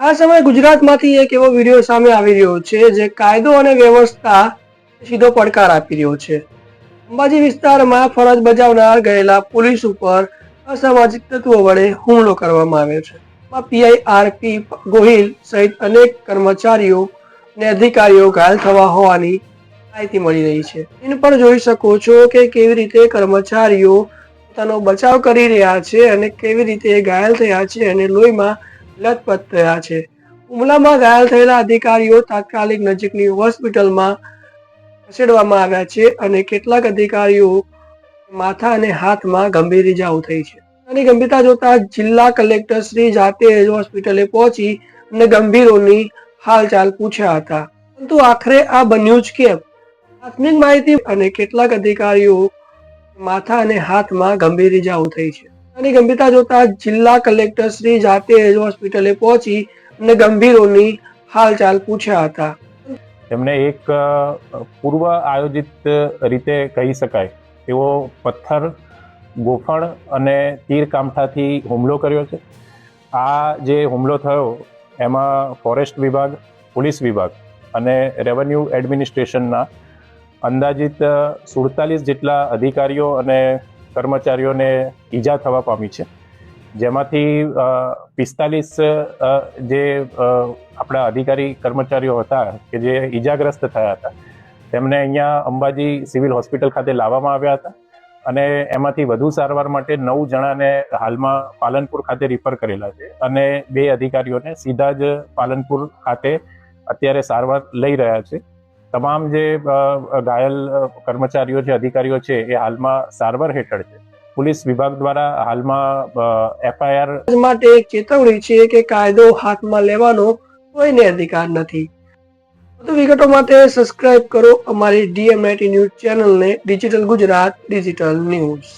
આ સમયે ગુજરાતમાંથી એક એવો વીડિયો સામે આવી રહ્યો છે જે કાયદો અને વ્યવસ્થા સીધો પડકાર આપી રહ્યો છે. અંબાજી વિસ્તારમાં ફરજ બજાવનાર ગયેલા પોલીસ ઉપર અસામાજિક તત્વો વડે હુમલો કરવામાં આવ્યો છે. પીઆઈ આરપી ગોહિલ સહિત અનેક કર્મચારીઓ ને અધિકારીઓ ઘાયલ થવા હોવાની માહિતી મળી રહી છે. એન પર જોઈ શકો છો કે કેવી રીતે કર્મચારીઓ પોતાનો બચાવ કરી રહ્યા છે અને કેવી રીતે ઘાયલ થયા છે અને લોહીમાં લથપથ થયા છે. હુમલામાં ઘાયલ થયેલા અધિકારીઓ તાત્કાલિક નજીકની હોસ્પિટલમાં ખસેડવામાં આવ્યા છે અને કેટલાક અધિકારીઓ માથા અને હાથમાં ગંભીર ઇજાઓ થઈ છે. અને ગંભીરતા જોતા જિલ્લા કલેક્ટર શ્રી જાતે જ હોસ્પિટલે પહોંચી અને ગંભીરોની હાલચાલ પૂછ્યા હતા. પરંતુ આખરે આ બન્યું જ કેમ? પ્રાથમિક માહિતી અને કેટલાક અધિકારીઓ માથા અને હાથમાં ગંભીર ઇજાઓ થઈ છે. અને ગંભીરતા જોતા જિલ્લા કલેક્ટર શ્રી જાતે જ હોસ્પિટલે પહોંચી અને ગંભીરોની હાલચાલ પૂછ્યા હતા. તેમણે એક પૂર્વ આયોજિત રીતે કહી શકાય. એવો પથ્થર, ગોફણ અને તીર કામઠાથી હુમલો કર્યો છે. આ જે હુમલો થયો, એમાં ફોરેસ્ટ વિભાગ, પોલીસ વિભાગ અને રેવન્યુ એડમિનિસ્ટ્રેશનના અંદાજિત સુડતાલીસ જેટલા અધિકારીઓ અને કર્મચારીઓને ઈજા થવા પામી છે. જેમાંથી પિસ્તાલીસ જે આપણા અધિકારી કર્મચારીઓ હતા કે જે ઈજાગ્રસ્ત થયા હતા, તેમને અહીંયા અંબાજી સિવિલ હોસ્પિટલ ખાતે લાવવામાં આવ્યા હતા અને એમાંથી વધુ સારવાર માટે નવ જણાને હાલમાં પાલનપુર ખાતે રિફર કરેલા છે અને બે અધિકારીઓને સીધા જ પાલનપુર ખાતે અત્યારે સારવાર લઈ રહ્યા છે. તમામ જે ઘાયલ કર્મચારીઓ છે, અધિકારીઓ છે, એ હાલમાં સારવાર હેઠળ છે. પોલીસ વિભાગ દ્વારા હાલમાં એફઆઈઆર માટે એક ચેતવણી છે કે કાયદો હાથમાં લેવાનો કોઈને અધિકાર નથી. વધુ વિગતો માટે સબસ્ક્રાઇબ કરો અમારી ડીએમએટી ન્યૂઝ ચેનલને, ડિજિટલ ગુજરાત ડિજિટલ ન્યૂઝ.